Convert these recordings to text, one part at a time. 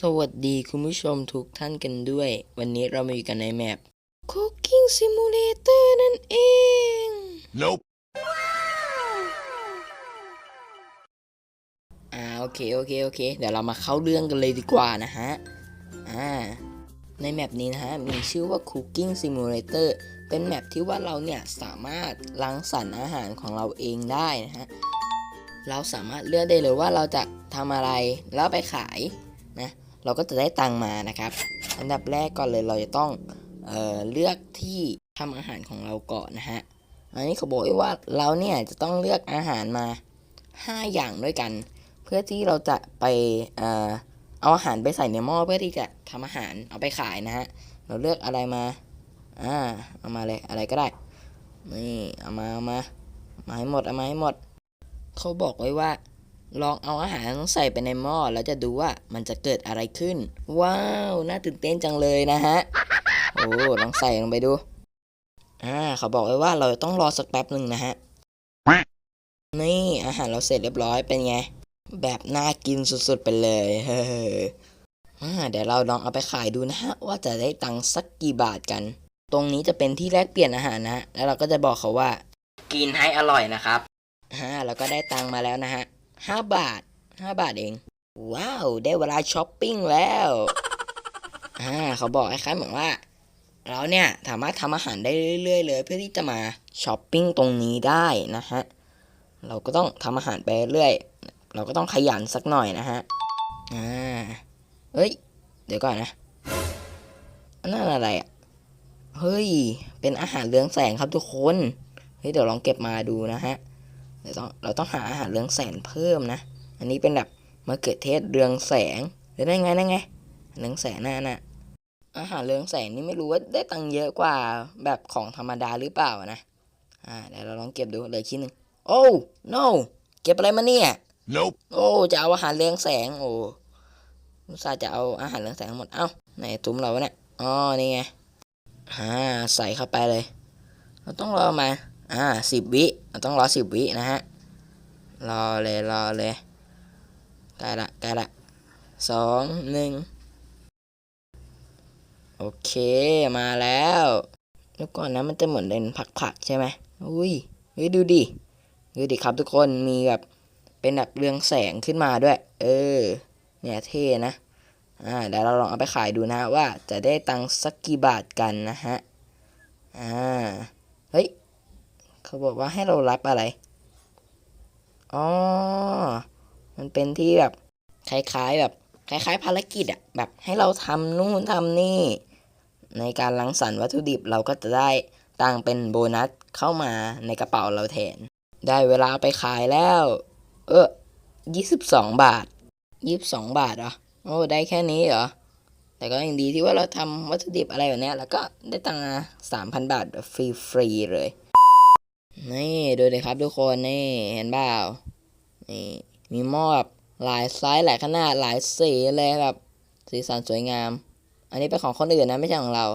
สวัสดีคุณผู้ชมทุกท่านกันด้วย วันนี้เรามาอยู่กันในแมป Cooking Simulator นั่นเอง Nope. อ่าโอเคโอเคโอเค เดี๋ยวเรามาเข้าเรื่องกันเลยดีกว่านะฮะ อ่า ในแมปนี้นะฮะ มีชื่อว่า Cooking Simulator เป็นแมปที่ว่าเราเนี่ย สามารถรังสรรค์อาหารของเราเองได้นะฮะ เราสามารถเลือกได้เลยว่าเราจะทำอะไรแล้วไปขายนะ เราก็จะได้ตังมานะครับ อันดับแรกก่อนเลยเราจะต้องเออเลือกที่ทำอาหารของเราก่อนนะฮะ อันนี้เขาบอกไว้ว่าเราเนี่ยจะต้องเลือกอาหารมา 5 อย่างด้วยกัน เพื่อที่เราจะไปเออเอาอาหารไปใส่ในหม้อเพื่อที่จะทำอาหารเอาไปขายนะฮะ เราเลือกอะไรมาอ่าเอามาเลยอะไรก็ได้ นี่เอามาเอามามาให้หมดเอามาให้หมด เขาบอกไว้ว่า ลองเอาอาหารใส่ไปในหม้อแล้วจะดูว่ามันจะเกิดอะไรขึ้น ว้าว น่าตื่นเต้นจังเลยนะฮะ โอ้ลองใส่ลงไปดู อ่าเขาบอกไว้ว่าเราต้องรอสักแป๊บหนึ่งนะฮะ นี่อาหารเราเสร็จเรียบร้อยเป็นไง แบบน่ากินสุดๆไปเลยเฮ้ออ่าเดี๋ยวเราลองเอาไปขายดูนะฮะ ว่าจะได้ตังค์สักกี่บาทกัน ตรงนี้จะเป็นที่แลกเปลี่ยนอาหารนะฮะแล้วเราก็จะบอกเขาว่า กินให้อร่อยนะครับอ่าเราก็ได้ตังค์มาแล้วนะฮะ ห้าบาทห้าบาทเอง ว้าว ได้เวลาช้อปปิ้งแล้ว อ่าเขาบอกคล้ายๆเหมือนว่า เราเนี่ยสามารถทำอาหารได้เรื่อยๆเลย เพื่อที่จะมาช้อปปิ้งตรงนี้ได้นะฮะ เราก็ต้องทำอาหารไปเรื่อย เราก็ต้องขยันสักหน่อยนะฮะ อ่าเฮ้ย เดี๋ยวก่อนนะอันนั่นอะไรอะ เฮ้ย เป็นอาหารเรืองแสงครับทุกคน เฮ้ย เดี๋ยวลองเก็บมาดูนะฮะ เดี๋ยวต้องเราต้องหาอาหารเรืองแสงเพิ่มนะ อันนี้เป็นแบบมะเขือเทศเรืองแสงเดี๋ยวได้ไงได้ไงเรืองแสงน่ะน่ะอาหารเรืองแสงนี่ไม่รู้ว่าได้ตังค์เยอะกว่าแบบของธรรมดาหรือเปล่านะ อ่าเดี๋ยวเราลองเก็บดูเหลยชิ้นหนึ่งโอ้ no เก็บอะไรมาเนี่ย Nope. โอ้จะเอาอาหารเรืองแสงโอ้อุตส่าห์จะเอาอาหารเรืองแสงทั้งหมด เอ้าไหนตุ้มเราวะเนี่ยอ๋อนี่ไงอ่าใส่เข้าไปเลย เราต้องรอมา อ่าสิบวิเราต้องรอสิบวินะฮะ รอเลยรอเลยใกล้ละใกล้ละสองหนึ่งโอเคมาแล้วแล้วก่อนนะมันจะเหมือนเป็นผักๆใช่ไหมอุ้ยเฮ้ยดูดิดูดิครับทุกคนมีแบบเป็นแบบเรืองแสงขึ้นมาด้วย เออ เนี่ยเท่นะอ่าเดี๋ยวเราลองเอาไปขายดูนะฮะว่าจะได้ตังค์สักกี่บาทกันนะฮะอ่าเฮ้ย เขาบอกว่าให้เรารับอะไร อ๋อ มันเป็นที่แบบคล้ายๆ แบบคล้ายๆ ภารกิจอะแบบให้เราทำนู่นทำนี่ ในการรังสรรค์วัตถุดิบเราก็จะได้ตังเป็นโบนัสเข้ามาในกระเป๋าเราแทน ได้เวลาไปขายแล้ว เออยี่สิบสองบาทยี่สิบสองบาทเหรอ โอ้ ได้แค่นี้เหรอ แต่ก็ยังดีที่ว่าเราทำวัตถุดิบอะไรแบบนี้แล้วก็ได้ตังค์สามพันบาทฟรีๆเลย นี่ดูเลยครับทุกคนนี่เห็นเปล่านี่มีหม้อแบบหลายไซส์หลายขนาดหลายสีเลยแบบสีสันสวยงาม อันนี้เป็นของคนอื่นนะไม่ใช่ของเรา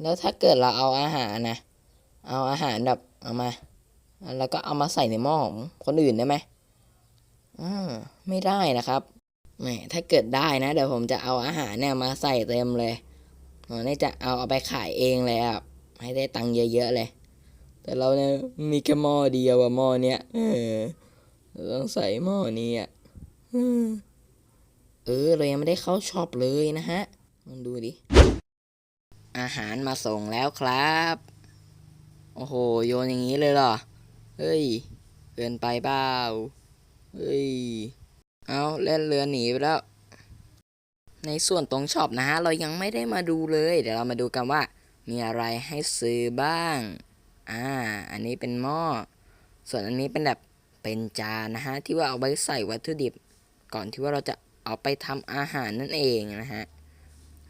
แล้วถ้าเกิดเราเอาอาหารนะ เอาอาหารแบบเอามา แล้วก็เอามาใส่ในหม้อของคนอื่นได้ไหมอ่าไม่ได้นะครับแหมถ้าเกิดได้นะ เดี๋ยวผมจะเอาอาหารเนี่ยมาใส่เต็มเลยผมนี่จะเอาเอาไปขายเองเลยอะให้ได้ตังค์เยอะๆเลย แต่เราเนี่ยมีแค่หม้อเดียวอะหม้อเนี้ยเออต้องใส่หม้อนี้อะเออเรายังไม่ได้เข้าช็อปเลยนะฮะลองดูดิ อาหารมาส่งแล้วครับ โอ้โห โยนอย่างนี้เลยเหรอ เฮ้ยเกินไปเปล่าเฮ้ย เอาเล่นเรือหนีไปแล้ว ในส่วนตรงช็อปนะฮะ เรายังไม่ได้มาดูเลย เดี๋ยวเรามาดูกันว่า มีอะไรให้ซื้อบ้าง อ่า อันนี้เป็นหม้อ ส่วนอันนี้เป็นแบบเป็นจานนะฮะที่ว่าเอาไว้ใส่วัตถุดิบ ก่อนที่ว่าเราจะเอาไปทำอาหารนั่นเองนะฮะ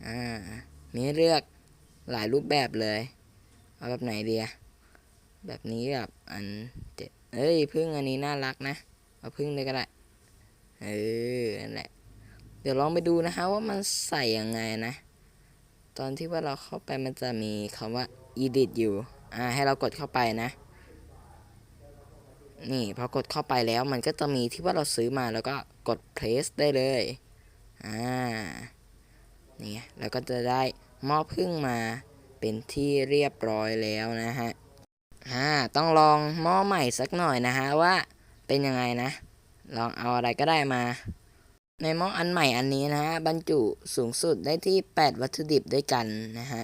อ่า มีให้เลือกหลายรูปแบบเลย เอาแบบไหนดีอะแบบนี้แบบอันเจ็ดเอ้ยพึ่งอันนี้น่ารักนะ เอาพึ่งเลยก็ได้ เออ นั่นแหละ เดี๋ยวลองไปดูนะฮะว่ามันใส่ยังไงนะ ตอนที่ว่าเราเข้าไปมันจะมีคำว่า edit อยู่ อ่าให้เรากดเข้าไปนะ นี่พอกดเข้าไปแล้วมันก็จะมีที่ว่าเราซื้อมาแล้วก็กด place ได้เลยอ่านี่เราก็จะได้ม้อพึ่งมาเป็นที่เรียบร้อยแล้วนะฮะอ่าต้องลองหม้อใหม่สักหน่อยนะฮะว่าเป็นยังไงนะ ลองเอาอะไรก็ได้มา ในหม้ออันใหม่อันนี้นะฮะบรรจุสูงสุดได้ที่ 8 วัตถุดิบด้วยกันนะฮะ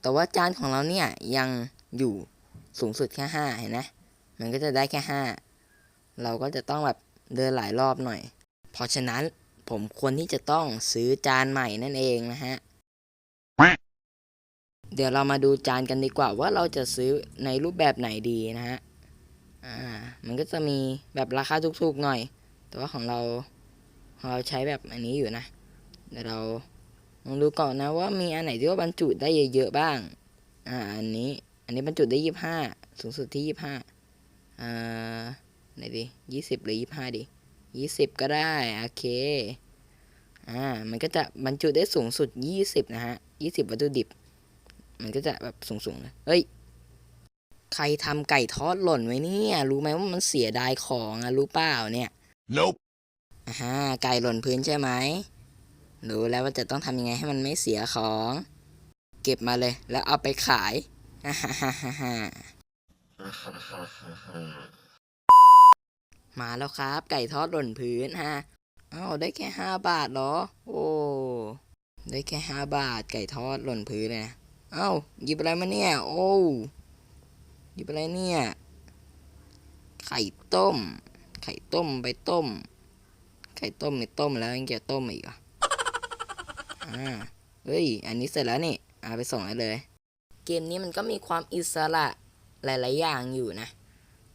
แต่ว่าจานของเราเนี่ยยัง อยู่สูงสุดแค่5เห็นไหมมันก็จะได้แค่5เราก็จะต้องแบบเดินหลายรอบหน่อย เพราะฉะนั้นผมควรที่จะต้องซื้อจานใหม่นั่นเองนะฮะ เดี๋ยวเรามาดูจานกันดีกว่าว่าเราจะซื้อในรูปแบบไหนดีนะฮะ อ่า มันก็จะมีแบบราคาถูกๆหน่อย แต่ว่าของเราของเราใช้แบบอันนี้อยู่นะ เดี๋ยวเราลองดูก่อนนะว่ามีอันไหนที่ว่าบรรจุได้เยอะๆบ้าง อ่า อันนี้ อันนี้บรรจุได้ยี่ห้าสูงสุดที่ยี่ห้าอ่าไหนดียี่สิบหรือยี่ห้าดียี่สิบก็ได้ โอเค อ่า มันก็จะบรรจุได้สูงสุดยี่สิบนะฮะยี่สิบวัตถุดิบ มันก็จะแบบสูงๆเลยเฮ้ย ใครทำไก่ทอดหล่นไว้เนี่ย รู้ไหมว่ามันเสียดายของอะรู้เปล่าเนี่ย Nope. อ่าฮะไก่หล่นพื้นใช่ไหมรู้แล้วว่าจะต้องทำยังไงให้มันไม่เสียของ เก็บมาเลย แล้วเอาไปขาย อ่าฮ่าฮ่าฮ่าฮ่ามาแล้วครับ ไก่ทอดหล่นพื้นฮะอ้าวได้แค่ห้าบาทเหรอ โอ้ได้แค่ห้าบาท ไก่ทอดหล่นพื้นเลยนะอ้าวหยิบอะไรมาเนี่ย โอ้หยิบอะไรเนี่ย ไข่ต้ม ไข่ต้มไปต้ม ไข่ต้มนี่ต้มแล้วยังจะต้มอีกเหรอะอ่าเฮ้ย อันนี้เสร็จแล้วนี่เอาไปส่งได้เลย เกมนี้มันก็มีความอิสระหลาย ๆ อย่างอยู่นะ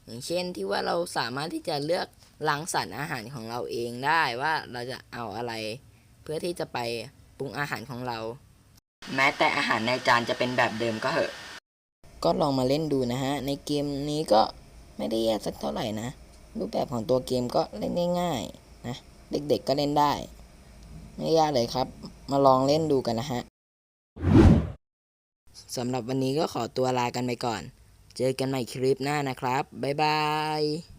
อย่างเช่นที่ว่าเราสามารถที่จะเลือกรังสรรค์อาหารของเราเองได้ว่าเราจะเอาอะไร เพื่อที่จะไปปรุงอาหารของเรา แม้แต่อาหารในจานจะเป็นแบบเดิมก็เหอะ ก็ลองมาเล่นดูนะฮะ ในเกมนี้ก็ไม่ได้แย่สักเท่าไหร่นะ รูปแบบของตัวเกมก็เล่นง่ายๆนะ เด็กๆก็เล่นได้ ไม่ยากเลยครับ มาลองเล่นดูกันนะฮะ สำหรับวันนี้ก็ขอตัวลากันไปก่อน เจอกันใหม่คลิปหน้านะครับ บ๊ายบาย